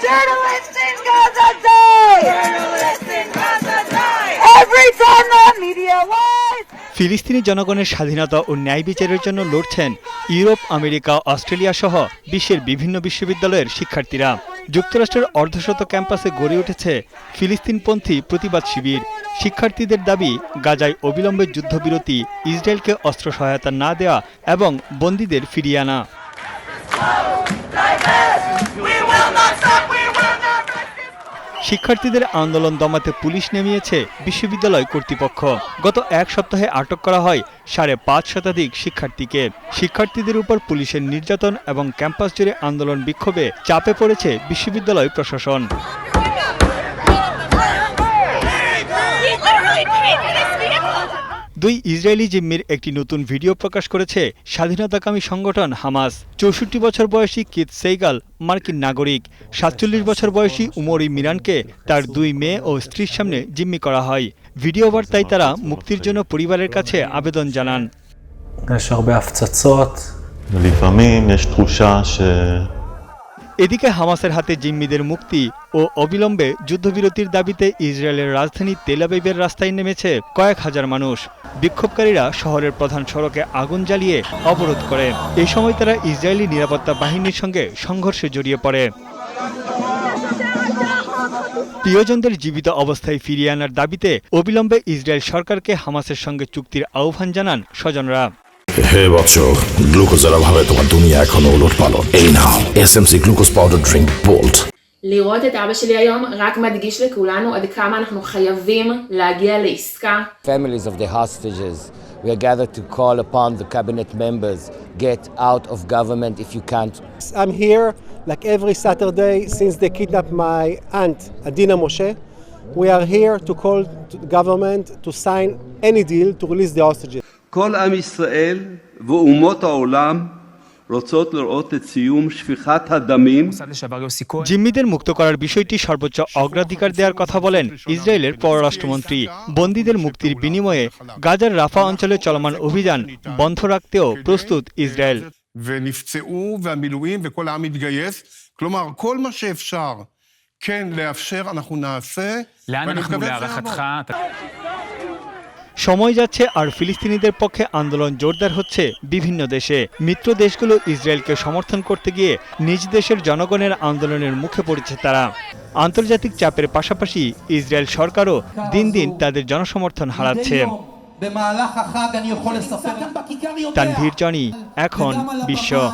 Journalists in Gaza die! Journalists in Gaza die! Every time the media lies! ফিলিস্তিনি জনগণের স্বাধীনতা ও ন্যায় বিচারের জন্য লড়ছেন ইউরোপ আমেরিকা অস্ট্রেলিয়া সহ বিশ্বের বিভিন্ন বিশ্ববিদ্যালয়ের শিক্ষার্থীরা যুক্তরাষ্ট্রের অর্ধশত ক্যাম্পাসে গড়ে উঠেছে ফিলিস্তিনপন্থী প্রতিবাদ শিবির শিক্ষার্থীদের দাবি গাজায় অবিলম্বে যুদ্ধবিরতি ইসরায়েলকে অস্ত্র সহায়তা না দেওয়া এবং বন্দীদের ফিরিয়ে আনা শিক্ষার্থীদের আন্দোলন দমাতে পুলিশ নেমিয়েছে বিশ্ববিদ্যালয় কর্তৃপক্ষ গত এক সপ্তাহে আটক করা হয় সাড়ে পাঁচ শতাধিক শিক্ষার্থীকে শিক্ষার্থীদের উপর পুলিশের নির্যাতন এবং ক্যাম্পাস জুড়ে আন্দোলন বিক্ষোভে চাপে পড়েছে বিশ্ববিদ্যালয় প্রশাসন দুই ইসরায়েলি জিম্মির একটি নতুন ভিডিও প্রকাশ করেছে স্বাধীনতাকামী সংগঠন হামাস চৌষট্টি বছর বয়সী কিত সেইগাল মার্কিন নাগরিক সাতচল্লিশ বছর বয়সী উমরি মিরানকে তার দুই মেয়ে ও স্ত্রীর সামনে জিম্মি করা হয় ভিডিও বার্তায় তারা মুক্তির জন্য পরিবারের কাছে আবেদন জানান יש הרבה הפצצות, ולפעמים יש תחושה ש... এদিকে হামাসের হাতে জিম্মিদের মুক্তি ও অবিলম্বে যুদ্ধবিরতির দাবিতে ইসরায়েলের রাজধানী তেলাবিবের রাস্তায় নেমেছে কয়েক হাজার মানুষ। বিক্ষোভকারীরা শহরের প্রধান সড়কে আগুন জ্বালিয়ে অবরোধ করে। এই সময় তারা ইসরায়েলি নিরাপত্তা বাহিনীর সঙ্গে সংঘর্ষে জড়িয়ে পড়ে। প্রিয়জনদের জীবিত অবস্থায় ফিরিয়ে আনার দাবিতে অবিলম্বে ইসরায়েল সরকারকে হামাসের সঙ্গে চুক্তির আহ্বান জানান স্বজনরা। হে বৎস গ্লুকোজের অভাবে তোমার দুনিয়া এখনো উলট পালন এই নাও এসএমসি গ্লুকোজ পাউডার ড্রিঙ্ক বোল্ট לראות את אבא שלי היום רק מדגיש לכולנו עד כמה אנחנו חייבים להגיע לעסקה. families of the hostages. We are gathered to call upon the cabinet members get out of government if you can't. I'm here like every Saturday since they kidnapped my aunt, Adina Moshe. We are here to call to the government to sign any deal to release the hostages. כל עם ישראל ואומות העולם רוצות לראות את סיום שפיכת הדמים জিম্মিদের মুক্ত করার বিষয়টি সর্বোচ্চ অগ্রাধিকার দেওয়ার কথা বলেন ইসরায়েলের পররাষ্ট্রমন্ত্রী বন্দীদের মুক্তির বিনিময়ে গাজার রাফা অঞ্চলে চলমান অভিযান বন্ধ রাখতেও প্রস্তুত ইসরায়েল ונפצעו והמילואים וכל העם מתגייס. כלומר, כל מה שאפשר כן לאפשר, אנחנו נעשה. לאן ואני אנחנו מקווה שזה להערכתך? সময় যাচ্ছে আর ফিলিস্তিনিদের পক্ষে আন্দোলন জোরদার হচ্ছে বিভিন্ন দেশে। মিত্র দেশগুলো ইসরায়েলকে সমর্থন করতে গিয়ে নিজ দেশের জনগণের আন্দোলনের মুখে পড়েছে তারা। আন্তর্জাতিক চাপের পাশাপাশি ইসরায়েল সরকারও দিন দিন তাদের জনসমর্থন হারাচ্ছে। তানভীর জনি, এখন বিশ্ব।